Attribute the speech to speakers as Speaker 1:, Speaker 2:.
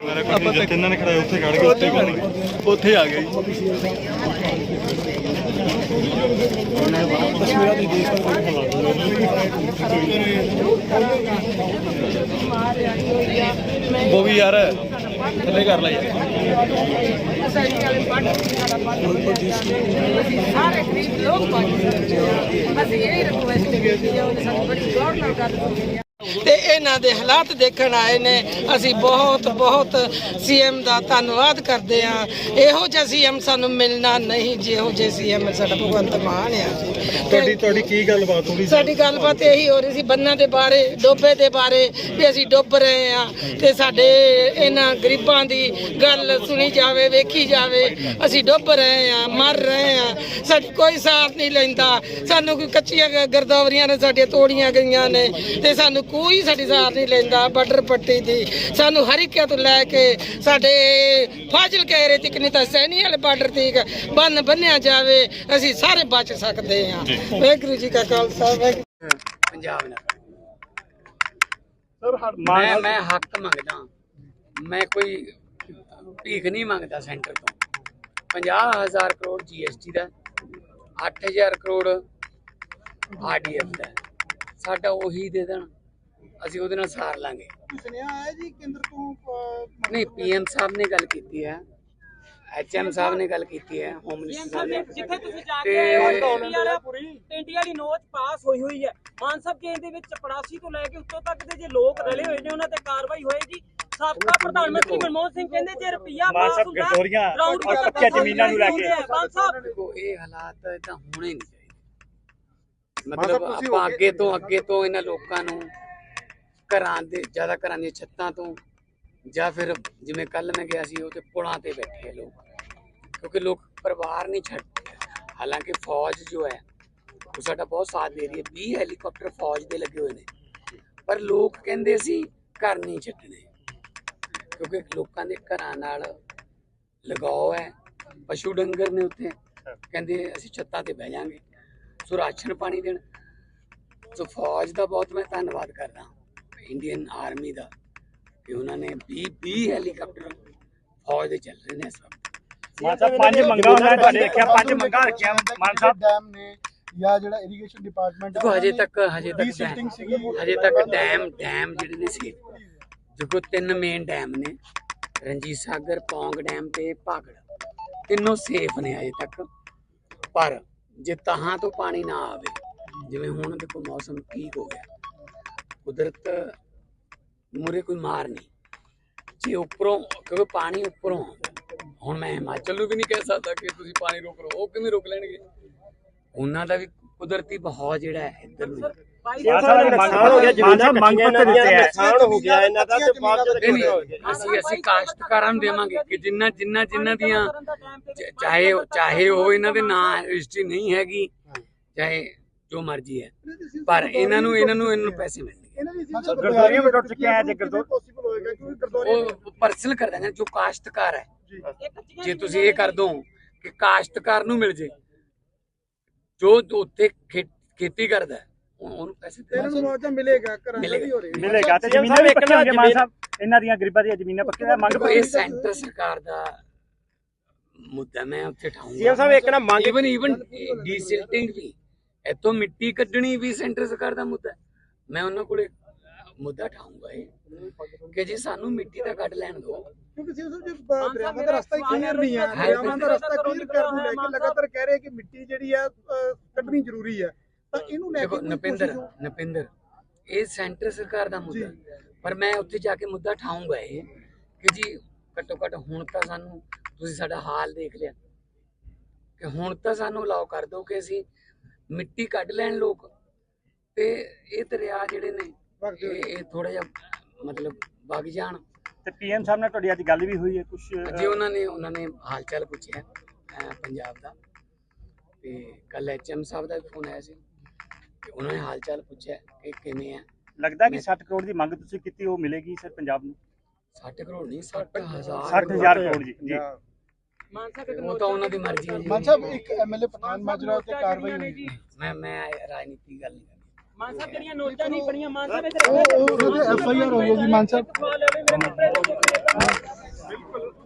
Speaker 1: ਜਿੱਥੇ ਇਹਨਾਂ ਨੇ ਖੜਾਇਆ ਉੱਥੇ ਖੜ ਗਏ, ਉੱਥੇ ਘੁੰਮ
Speaker 2: ਉੱਥੇ ਆ ਗਏ ਉਹ ਵੀ ਯਾਰ, ਥੱਲੇ ਕਰ ਲੈ।
Speaker 3: ਸਾਰੇ ਗਰੀਬ ਲੋਕ ਪਹੁੰਚੇ ਅਸੀਂ ਇਹ ਰਿਕੁਐਸਟ ਕੀਤੀ ਹੈ ਉਹਨੇ ਸਾਨੂੰ ਬੜੀ ਗੌਰ ਨਾਲ ਗੱਲ ਸੁਣੀ ਤੇ ਇਹਨਾਂ ਦੇ ਹਾਲਾਤ ਦੇਖਣ ਆਏ ਨੇ। ਅਸੀਂ ਬਹੁਤ ਬਹੁਤ ਸੀਐਮ ਦਾ ਧੰਨਵਾਦ ਕਰਦੇ ਹਾਂ। ਇਹੋ ਜਿਹਾ ਸੀਐਮ ਸਾਨੂੰ ਮਿਲਣਾ ਨਹੀਂ ਜਿਹੋ ਜਿਹਾ ਸੀਐਮ ਸਾਡਾ ਭਗਵੰਤ ਮਾਨ ਆ
Speaker 1: ਤੁਹਾਡੀ ਤੁਹਾਡੀ ਕੀ ਗੱਲਬਾਤ ਹੋਣੀ
Speaker 3: ਸਾਡੀ ਗੱਲਬਾਤ ਇਹੀ ਹੋ ਰਹੀ ਸੀ ਬੰਨਾਂ ਦੇ ਬਾਰੇ ਡੋਬੇ ਦੇ ਬਾਰੇ ਵੀ ਅਸੀਂ ਡੁੱਬ ਰਹੇ ਆ ਤੇ ਸਾਡੇ ਇਹਨਾਂ ਗਰੀਬਾਂ ਦੀ ਗੱਲ ਸੁਣੀ ਜਾਵੇ ਵੇਖੀ ਜਾਵੇ। ਅਸੀਂ ਡੁੱਬ ਰਹੇ ਆ ਮਰ ਰਹੇ ਆ ਸਾਡੀ ਕੋਈ ਸਾਥ ਨਹੀਂ ਲੈਂਦਾ। ਸਾਨੂੰ ਕੋਈ ਕੱਚੀਆਂ ਗਰਦੌਰੀਆਂ ਨੇ ਸਾਡੀਆਂ ਤੋੜੀਆਂ ਗਈਆਂ ਨੇ ਤੇ ਸਾਨੂੰ ਕੋਈ ਸਾਡੀ ਸਾਥ ਨਹੀਂ ਲੈਂਦਾ ਬਾਰਡਰ ਪੱਟੀ ਦੀ। ਸਾਨੂੰ ਹਰੀਕਿਆ ਤੋਂ ਲੈ ਕੇ ਸਾਡੇ ਫਾਜ਼ਿਲ ਕਹਿ ਰਹੇ ਤੱਕ ਨਹੀਂ ਤਾਂ ਸੈਣੀ ਵਾਲੇ ਬਾਰਡਰ ਤੀਕ ਬੰਨ ਬੰਨਿਆ ਜਾਵੇ ਅਸੀਂ ਸਾਰੇ ਬਚ ਸਕਦੇ ਹਾਂ। ਵਾਹਿਗੁਰੂ ਜੀ ਕਾ ਖਾਲਸਾ ਵਾਹਿਗੁਰੂ
Speaker 4: ਪੰਜਾਬ ਮੈਂ ਮੈਂ ਹੱਕ ਮੰਗਦਾ ਮੈਂ ਕੋਈ ਭੀਖ ਨਹੀਂ ਮੰਗਦਾ ਸੈਂਟਰ ਤੋਂ। 50000 ਕਰੋੜ ਜੀਐਸਟੀ ਦਾ 8000 ਕਰੋੜ ਆਰਡੀਐਫ ਦਾ। ਸਾਡਾ ਉਹੀ ਦੇ ਦੇਣ। ਅਸੀਂ ਉਹਦੇ ਨਾਲ ਸਾਰ ਲਾਂਗੇ।
Speaker 2: ਸੁਨੇਹਾ ਆਇਆ ਜੀ ਕੇਂਦਰ ਤੋਂ
Speaker 4: ਨਹੀਂ ਪੀਐਮ ਸਾਹਿਬ ਨੇ ਗੱਲ ਕੀਤੀ ਹੈ। ਐਚਐਮ ਸਾਹਿਬ ਨੇ ਗੱਲ ਕੀਤੀ ਹੈ ਹੋਮ ਮਿਨਿਸਟਰ ਸਾਹਿਬ ਨੇ
Speaker 5: ਜਿੱਥੇ ਤੁਸੀਂ ਜਾ ਕੇ ਆਏ ਹੋ ਇੰਡੀਆ ਵਾਲਾ ਇੰਡੀਆ ਵਾਲੀ ਨੋਚ ਪਾਸ ਹੋਈ ਹੋਈ ਹੈ। ਮਾਨ ਸਾਹਿਬ ਕੇਂਦਰ ਦੇ ਵਿੱਚ ਚਪੜਾਸੀ ਤੋਂ ਲੈ ਕੇ ਉੱਤੋਂ ਤੱਕ ਦੇ ਜੇ ਲੋਕ ਰਲੇ ਹੋਏ ਨੇ ਉਹਨਾਂ ਤੇ ਕਾਰਵਾਈ ਹੋਏਗੀ। ਸਾਬਕਾ ਪ੍ਰਧਾਨ ਮੰਤਰੀ ਮਨਮੋਹਨ ਸਿੰਘ ਕਹਿੰਦੇ ਜੇ ਰੁਪਈਆ ਪਾਸ ਹੁੰਦਾ
Speaker 1: ਗਰਦੌਰੀਆਂ
Speaker 5: ਗਰਾਊਂਡ
Speaker 1: ਔਰ ਕੱਚੀਆਂ ਜ਼ਮੀਨਾਂ ਨੂੰ ਲੈ ਕੇ।
Speaker 5: ਮਾਨ ਸਾਹਿਬ
Speaker 4: ਦੇਖੋ ਇਹ ਹਾਲਾਤ ਇਦਾਂ ਹੋਣੇ ਨਹੀਂ ਚਾਹੀਦੇ। ਮਤਲਬ ਆਪਾਂ ਅੱਗੇ ਤੋਂ ਅੱਗੇ ਤੋਂ ਇਹਨਾਂ ਲੋਕਾਂ ਨੂੰ ਘਰਾਂ ਦੇ, ਜ਼ਿਆਦਾ ਘਰਾਂ ਦੀਆਂ ਛੱਤਾਂ ਤੋਂ ਜਾਂ ਫਿਰ ਜਿਵੇਂ ਕੱਲ ਮੈਂ ਗਿਆ ਸੀ, ਉਹ ਤੇ ਪੁਲਾਂ ਤੇ ਬੈਠੇ ਆ ਲੋਕ। ਕਿਉਂਕਿ ਲੋਕ ਪਰਿਵਾਰ ਨਹੀਂ ਛੱਡ ਹਾਲਾਂਕਿ ਫੌਜ ਜੋ ਹੈ, ਉਹ ਸਾਡਾ ਬਹੁਤ ਸਾਥ ਦੇ ਰਹੀ ਹੈ। 20 ਹੈਲੀਕਾਪਟਰ ਫੌਜ ਦੇ ਲੱਗੇ ਹੋਏ ਨੇ। ਪਰ ਲੋਕ ਕਹਿੰਦੇ ਸੀ, ਘਰ ਨਹੀਂ ਛੱਡਣੇ। ਕਿਉਂਕਿ ਲੋਕਾਂ ਦੇ ਘਰਾਂ ਨਾਲ ਲਗਾਓ ਹੈ। ਪਸ਼ੂ ਡੰਗਰ ਨੇ ਉੱਥੇ ਕਹਿੰਦੇ ਅਸੀਂ ਛੱਤਾਂ ਤੇ ਬਹਿ ਜਾਾਂਗੇ। ਸੋ ਰਾਸ਼ਨ ਪਾਣੀ ਦੇਣ। ਸੋ ਫੌਜ ਦਾ ਬਹੁਤ ਮੈਂ ਧੰਨਵਾਦ ਕਰਦਾ ਇੰਡੀਅਨ ਆਰਮੀ ਦਾ ਕਿ ਉਹਨਾਂ ਨੇ 20 20 ਹੈਲੀਕਾਪਟਰ ਫੌਜ ਦੇ ਚੱਲ ਰਹੇ ਨੇ ਇਸ ਵਕਤ।
Speaker 1: ਸਾਹਿਬ ਪੰਜ ਮੰਗਾ ਉਹਨਾਂ ਨੇ ਤੁਹਾਡੇ ਰੱਖਿਆ ਪੰਜ ਮੰਗਾ ਰੱਖਿਆ ਮਾਨ ਸਾਹਿਬ।
Speaker 2: ਡੈਮ ਨੇ ਜਾਂ ਜਿਹੜਾ ਇਰੀਗੇਸ਼ਨ ਡਿਪਾਰਟਮੈਂਟ
Speaker 4: ਦੇਖੋ ਹਜੇ ਤੱਕ ਹਜੇ ਤੱਕ। ਹਜੇ ਤੱਕ ਡੈਮ ਡੈਮ ਜਿਹੜੇ ਨੇ ਸੀ। ਦੇਖੋ ਤਿੰਨ ਮੇਨ ਡੈਮ ਨੇ ਰਣਜੀਤ ਸਾਗਰ ਪੌਂਗ ਡੈਮ ਤੇ ਭਾਗੜ ਤਿੰਨੋਂ ਸੇਫ ਨੇ ਹਜੇ ਤੱਕ। ਪਰ ਜੇ ਤਹਾਂ ਤੋਂ ਪਾਣੀ ਨਾ ਆਵੇ ਜਿਵੇਂ ਹੁਣ ਦੇਖੋ ਮੌਸਮ ਠੀਕ ਹੋ ਗਿਆ। ਕੁਦਰਤ ਮੂਰੇ ਕੋਈ ਮਾਰ ਨਹੀਂ। ਜੇ ਉੱਪਰੋਂ ਕਿਉਂਕਿ ਪਾਣੀ ਉੱਪਰੋਂ ਆਉਂਦਾ ਹੁਣ ਮੈਂ ਹਿਮਾਚਲ ਨੂੰ ਵੀ ਨਹੀਂ ਕਹਿ ਸਕਦਾ ਕਿ ਤੁਸੀਂ ਪਾਣੀ ਰੋਕ ਲਓ ਉਹ ਕਿਵੇਂ ਰੋਕ ਲੈਣਗੇ? ਉਹਨਾਂ ਦਾ ਵੀ ਕੁਦਰਤੀ ਬਹਾਅ ਜਿਹੜਾ ਹੈ ਇੱਧਰ ਨੂੰ।
Speaker 1: ਮਾਨ ਸਾਹਿਬ ਨੁਕਸਾਨ ਹੋ ਗਿਆ ਜ਼ਮੀਨਾਂ ਮੰਗ ਪੱਤਰ ਦਿੱਤੇ ਆ।
Speaker 2: ਨੁਕਸਾਨ ਹੋ ਗਿਆ ਇਹਨਾਂ ਦਾ ਤੇ ਬਾਅਦ
Speaker 4: ਨਹੀਂ, ਨਹੀਂ, ਅਸੀਂ ਅਸੀਂ ਕਾਸ਼ਤਕਾਰਾਂ ਨੂੰ ਦੇਵਾਂਗੇ ਕਿ ਜਿੰਨਾ ਜਿੰਨਾ ਜਿੰਨਾ ਦੀਆਂ ਚਾਹੇ ਚਾਹੇ ਉਹ ਇਹਨਾਂ ਦੇ ਨਾਂ ਰਜਿਸਟਰੀ ਨਹੀਂ ਹੈਗੀ ਚਾਹੇ ਜੋ ਮਰਜ਼ੀ ਹੈ। ਪਰ ਇਹਨਾਂ ਨੂੰ ਇਹਨਾਂ ਨੂੰ ਇਹਨਾਂ ਨੂੰ ਪੈਸੇ ਮਿਲਣਗੇ।
Speaker 2: ਇਹਨਾਂ ਦੀ
Speaker 1: ਗਰਦੌਰੀਆਂ ਵੀ ਟੁੱਟ ਚੁੱਕੀਆਂ ਹੈ ਜੇ ਗਰਦੌ-
Speaker 2: ਪੋਸੀਬਲ ਹੋਏਗਾ ਕਿਉਂਕਿ ਗਰਦੌਰੀਆਂ
Speaker 4: ਉਹ ਪਰਸਨਲ ਕਰ ਦਾਂਗੇ ਜੋ ਕਾਸ਼ਤਕਾਰ ਹੈ। ਜੇ। ਤੁਸੀਂ ਇਹ ਕਰ ਦੋ ਕਿ ਕਾਸ਼ਤਕਾਰ ਨੂੰ ਮਿਲ ਜੇ ਜੋ ਉੱਥੇ ਖੇਤੀ ਕਰਦਾ ਉਹਨੂੰ ਪੈਸੇ ਦੇ
Speaker 2: ਇਹਨਾਂ ਨੂੰ ਮੁਆਵਜ਼ਾ ਮਿਲੇਗਾ ਘਰਾਂ ਦਾ ਵੀ ਹੋ ਰਿਹਾ।
Speaker 1: ਮਿਲੇਗਾ। ਤੇ ਜ਼ਮੀਨਾਂ ਵੀ ਪੱਕੀਆਂ ਹੋਣਗੀਆਂ ਮਾਨ ਸਾਹਿਬ ਇਹਨਾਂ ਦੀਆਂ ਗਰੀਬਾਂ ਦੀਆਂ ਜ਼ਮੀਨਾਂ ਪੱਕੀਆਂ ਮੰਗ
Speaker 4: ਦੇਖੋ ਇਹ ਸੈਂਟਰ ਸਰਕਾਰ ਦਾ ਮੁੱਦਾ ਮੈਂ ਉੱਥੇ ਠਾਉਂਗਾ
Speaker 6: ਸੀਐਮ ਸਾਹਿਬ ਇੱਕ ਨਾ ਮੰਗ
Speaker 4: ਇਵਨ ਇਵਨ ਡੀਸਿਲਟਿੰਗ ਵੀ ਇਤੋਂ ਮਿੱਟੀ ਕੱਢਣੀ ਵੀ ਸੈਂਟਰ ਸਰਕਾਰ ਦਾ ਮੁੱਦਾ ਹੈ। ਮੈਂ ਉਹਨਾਂ ਕੋਲੇ ਮੁੱਦਾ ਠਾਉਂਗਾ ਇਹ ਕਿ ਜੀ ਸਾਨੂੰ ਮਿੱਟੀ ਦਾ ਕੱਢ ਲੈਣ ਦਿਓ।
Speaker 2: ਕਿਉਂਕਿ ਜੀ ਦਰਿਆਵਾਂ ਦਾ ਰਸਤਾ ਹੀ ਕਲੀਅਰ ਨਹੀਂ ਹੈ ਦਰਿਆਵਾਂ ਦਾ ਰਸਤਾ ਕਲੀਅਰ ਕਰਨ ਨੂੰ ਲੈ ਕੇ ਲਗਾਤਾਰ ਕਹਿ ਰਹੇ ਕਿ ਮਿੱਟੀ ਜਿਹੜੀ ਅਹ, ਕੱਢਣੀ ਜ਼ਰੂਰੀ ਹੈ ਤਾਂ ਇਹਨੂੰ ਲੈ ਕੇ
Speaker 4: ਨਪਿੰਦਰ ਨਪਿੰਦਰ ਇਹ ਸੈਂਟਰ ਸਰਕਾਰ ਦਾ ਮੁੱਦਾ। ਪਰ ਮੈਂ ਉੱਥੇ ਜਾ ਕੇ ਮੁੱਦਾ ਠਾਉਂਗਾ ਇਹ ਕਿ ਜੀ ਘੱਟੋ ਘੱਟ ਹੁਣ ਤਾਂ ਸਾਨੂੰ ਤੁਸੀਂ ਸਾਡਾ ਹਾਲ ਦੇਖ ਲਿਆ। ਕਿ ਹੁਣ ਤਾਂ ਸਾਨੂੰ ਅਲਾਉ ਕਰ ਦਿਓ ਕਿ ਅਸੀਂ ਮਿੱਟੀ ਕੱਢ ਲੈਣ ਲੋਕ। ਤੇ ਇਹ ਦਰਿਆ ਜਿਹੜੇ ਨੇ ਇਹ ਇਹ ਥੋੜਾ ਜਿਹਾ ਮਤਲਬ ਵਗ ਜਾਣ।
Speaker 1: ਤੇ ਪੀਐਮ ਸਾਹਿਬ ਨਾਲ ਤੁਹਾਡੀ ਅੱਜ ਗੱਲ ਵੀ ਹੋਈ ਹੈ ਕੁਝ
Speaker 4: ਜੇ ਉਹਨਾਂ ਨੇ ਉਹਨਾਂ ਨੇ ਹਾਲ ਚਾਲ ਪੁੱਛਿਆ ਅਹ ਪੰਜਾਬ ਦਾ। ਤੇ ਕੱਲ ਐਚਐਮ ਸਾਹਿਬ ਦਾ ਵੀ ਫੋਨ ਆਇਆ ਸੀ। ਤੇ ਉਹਨਾਂ ਨੇ ਹਾਲ ਚਾਲ ਪੁੱਛਿਆ ਕਿ ਕਿਵੇਂ ਆ।
Speaker 1: ਲੱਗਦਾ ਕਿ 60 ਕਰੋੜ ਦੀ ਮੰਗ ਤੁਸੀਂ ਕੀਤੀ ਉਹ ਮਿਲੇਗੀ ਸਰ ਪੰਜਾਬ ਨੂੰ?
Speaker 4: 60 ਕਰੋੜ ਨਹੀਂ 60000
Speaker 1: 60000 ਕਰੋੜ। ਜੀ ਜੀ।
Speaker 5: ਮਾਨ ਸਾਹਿਬ ਇੱਕ
Speaker 4: ਉਹ ਤਾਂ ਉਹਨਾਂ ਦੀ ਮਰਜ਼ੀ ਹੈ। ਜੀ
Speaker 2: ਮਾਨ ਸਾਹਿਬ ਇੱਕ ਐਮਐਲਏ ਪਠਾਨ ਮਾਜਰਾ ਉੱਤੇ ਕਾਰਵਾਈ ਹੋਈ।
Speaker 4: ਮੈਂ ਮੈਂ ਰਾਜਨੀਤੀ ਗੱਲ ਨਹੀਂ
Speaker 5: ਮਾਨ ਸਾਹਿਬ ਜਿਹੜੀਆਂ ਨੋਟਾਂ ਨਹੀਂ ਬਣੀਆਂ ਮਾਨ ਸਾਹਿਬ ਇਹਦੇ
Speaker 2: ਉਹ ਉਹਦੇ ਐਫ ਆਈ ਆਰ ਹੋਈ ਹੈ ਜੀ ਮਾਨ ਸਾਹਿਬ।
Speaker 5: ਬਿਲਕੁਲ।